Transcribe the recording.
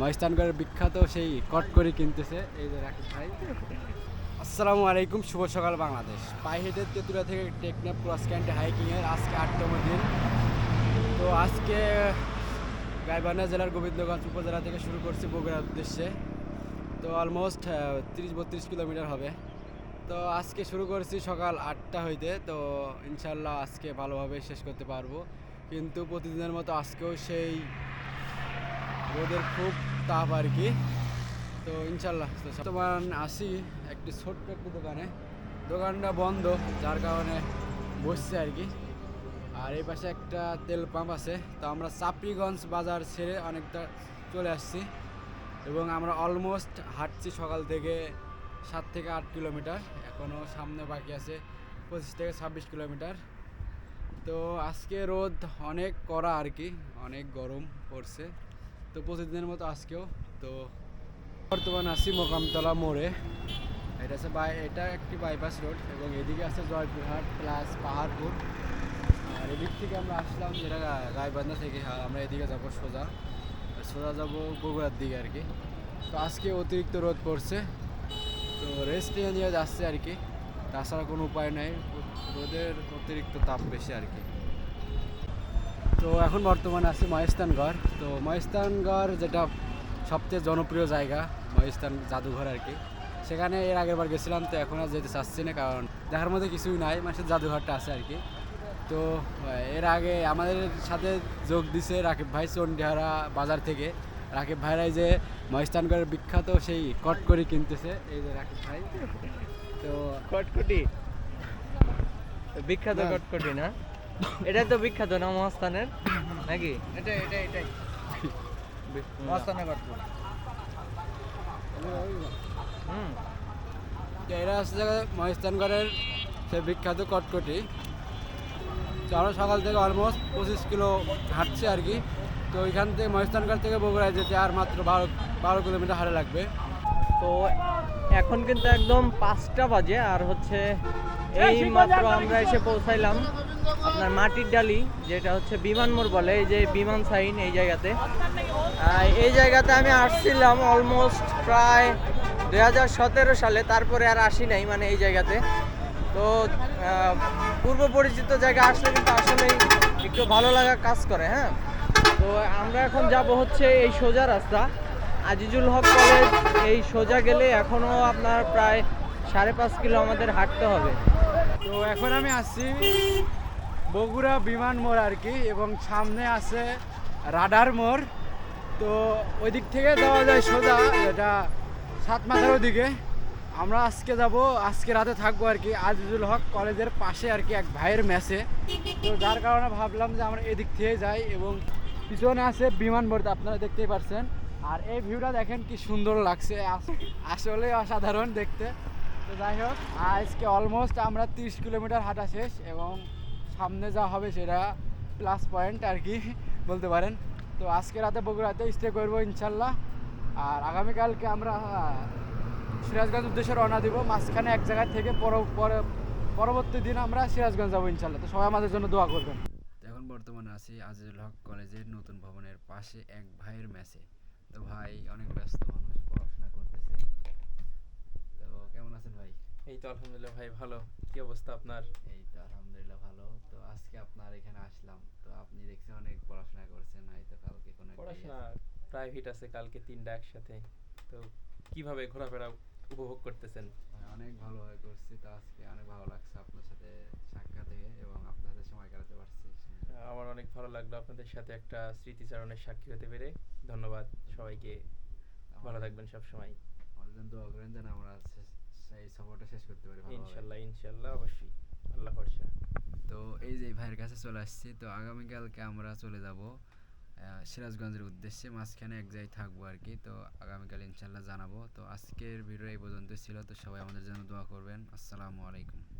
মহিস্তানগড়ের বিখ্যাত সেই কটকরি কিনতেছে। এই যে রাকিব ভাই। আসসালামু আলাইকুম, শুভ সকাল বাংলাদেশ। পায়ে হেঁটে তেঁতুলা থেকে টেকনাফ ক্রস ক্যান্টে হাইকিংয়ের আজকে আটতম দিন। তো আজকে গাইবান্ধা জেলার গোবিন্দগঞ্জ উপজেলা থেকে শুরু করছি বগুড়ার উদ্দেশ্যে। তো অলমোস্ট তিরিশ বত্রিশ কিলোমিটার হবে। তো আজকে শুরু করছি সকাল আটটা হইতে। তো ইনশাল্লাহ আজকে ভালোভাবে শেষ করতে পারব। কিন্তু প্রতিদিনের মতো আজকেও সেই রোদের খুব তাপ আর কি। তো ইনশাল্লাহ, তো বর্তমান আসি একটি ছোট্ট একটি দোকানে। দোকানটা বন্ধ, যার কারণে বসছে আর কি। আর এই পাশে একটা তেল পাম্প আছে। তো আমরা চাপড়িগঞ্জ বাজার ছেড়ে অনেকটা চলে আসছি। এবং আমরা অলমোস্ট হাঁটছি সকাল থেকে সাত থেকে আট কিলোমিটার। এখনও সামনে বাকি আছে পঁচিশ থেকে ছাব্বিশ কিলোমিটার। তো আজকে রোদ অনেক কড়া আর কি, অনেক গরম পড়ছে। তো প্রতিদিনের মতো আজকেও, তো বর্তমানে আছি মোকামতলা মোড়ে। এটা আছে বাই, এটা একটি বাইপাস রোড এবং এদিকে আছে জয়পুরহাট প্লাস পাহাড়পুর। আর এদিক থেকে আমরা আসলাম যেটা গাইবান্ধা থেকে আমরা এদিকে যাব সোজা। সোজা যাব বগুড়ার দিকে আর কি। তো আজকে অতিরিক্ত রোদ পড়ছে, তো রেস্ট নিয়ে যাচ্ছে আর কি। তাছাড়া কোনো উপায় নাই, রোদের অতিরিক্ত তাপ বেশি আর কি। তো এখন বর্তমানে আছি মহেস্তানগড় তো মহেস্তানগড় যেটা সবচেয়ে জনপ্রিয় জায়গা মহেস্তান জাদুঘর আর কি। সেখানে এর আগের বার গেছিলাম তো এখন আর যেতে চাচ্ছি না কারণ দেখার মধ্যে কিছুই নাই মানে জাদুঘরটা আছে আর কি। তো এর আগে আমাদের সাথে যোগ দিছে রাকিব ভাই চন্ডিহারা বাজার থেকে। রাকিব ভাইরাই যে মহেস্তানগড়ের বিখ্যাত সেই কটকরি কিনতেছে এই যে রাকিব ভাই। তো কটকটি? বিখ্যাত কটকটি না? এটা তো বিখ্যাত না মহাস্থানের? নাকি? এটা এটা এটাই। মহাস্থানের কটকটি হুম হচ্ছে মহেস্তানগড়ের সে বিখ্যাত কটকটি। আমরা সকাল থেকে অলমোস্ট পঁচিশ কিলো হাঁটছি আর কি। তো ওইখান থেকে মহেস্তানগড় থেকে বগুড়ায় যেতে আর মাত্র বারো বারো কিলোমিটার হারে লাগবে। তো এখন কিন্তু একদম পাঁচটা বাজে আর হচ্ছে এই মাত্র আমরা এসে পৌঁছাইলাম। আপনার মাটির ডালি, যেটা হচ্ছে বিমান মোড় বলে, এই যে বিমান সাইন এই জায়গাতে। এই জায়গাতে আমি আসছিলাম অলমোস্ট প্রায় দুই হাজার সতেরো সালে, তারপরে আর আসি নাই মানে এই জায়গাতে। তো পূর্ব পরিচিত জায়গা আসলে কিন্তু আসলে একটু ভালো লাগা কাজ করে হ্যাঁ? তো আমরা এখন যাব হচ্ছে এই সোজা রাস্তা। আজিজুল হক কলেজ, এই সোজা গেলে এখনও আপনার প্রায় সাড়ে পাঁচ কিলো আমাদের হাঁটতে হবে। তো এখন আমি আসছি বগুড়া বিমান মোড় আর কি, এবং সামনে আছে রাডার মোড়। তো ওই দিক থেকে যাওয়া যায় সোজা, এটা সাত মাথার ওদিকে আমরা আজকে যাব, আজকে রাতে থাকব আর কি, আজিজুল হক কলেজের পাশে আর কি এক ভাইয়ের ম্যাচে। তো যার কারণে ভাবলাম যে আমরা এদিক থেকে যাই, এবং পিছনে আছে বিমান মোড় আপনারা দেখতেই পাচ্ছেন আর এই ভিউটা দেখেন কি সুন্দর লাগছে, আস- আসলে অসাধারণ দেখতে। তো যাই হোক, আজকে অলমোস্ট আমরা তিরিশ কিলোমিটার হাঁটা শেষ, এবং সামনে যা হবে সেটা প্লাস পয়েন্ট আর কি বলতে পারেন। তো আজকে রাতে বগুড়াতে স্টে করব ইনশাল্লাহ। আর আগামীকালকে আমরা সিরাজগঞ্জ উদ্দেশ্যে রওনা দিব। মাঝখানে এক জায়গায় থেকে পর- পর- পরবর্তী দিন আমরা সিরাজগঞ্জ যাব ইনশাল্লাহ। তো সবাই আমাদের জন্য দোয়া করবেন। এখন বর্তমানে আছি আজিজুল হক কলেজের নতুন ভবনের পাশে এক ভাইয়ের ম্যাচে। তো ভাই অনেক ব্যস্ত মানুষ পড়াশোনা করতেছে। তো কেমন আছেন ভাই? এই তো আলহামদুলিল্লাহ ভাই ভালো। কি অবস্থা আপনার? এই তো আলহামদুলিল্লাহ ভালো। আপনার এখানে আসলাম। তো আপনি দেখছি অনেক পড়াশোনা করছেন হয়তো কালকে কোনো ইয়ে পড়াশোনা প্রাইভেট আছে। কালকে তিনটা একসাথে। তো কীভাবে ঘোরাফেরা উপভোগ করতেছেন? হ্যাঁ, অনেক ভালোভাবে করছি। তো আজকে অনেক ভালো লাগছে আপনার সাথে সাক্ষাৎ হয়ে এবং আপনার সাথে সময় কাটাতে পারছি। আমার অনেক ভালো লাগল আপনাদের সাথে একটা স্মৃতিচারণের সাক্ষী হতে পেরে। ধন্যবাদ সবাইকে। ভালো থাকবেন সব সময় আমাদের জন্য দোয়া করেন যেন আমরা সেই সফরটা শেষ করতে পারি ইনশাল্লাহ ইনশাল্লাহ অবশ্যই। আল্লাহ ভরসা। তো এই যে ভাইয়ের কাছে চলে আসছি, তো আগামীকালকে আমরা চলে যাব সিরাজগঞ্জের উদ্দেশ্যে, মাঝখানে এক জায়গায় থাকব আর কি। তো আগামীকাল ইনশাল্লাহ জানাব। তো আজকের ভিডিও এই পর্যন্ত ছিল। তো সবাই আমাদের জন্য দোয়া করবেন। আসসালামু আলাইকুম।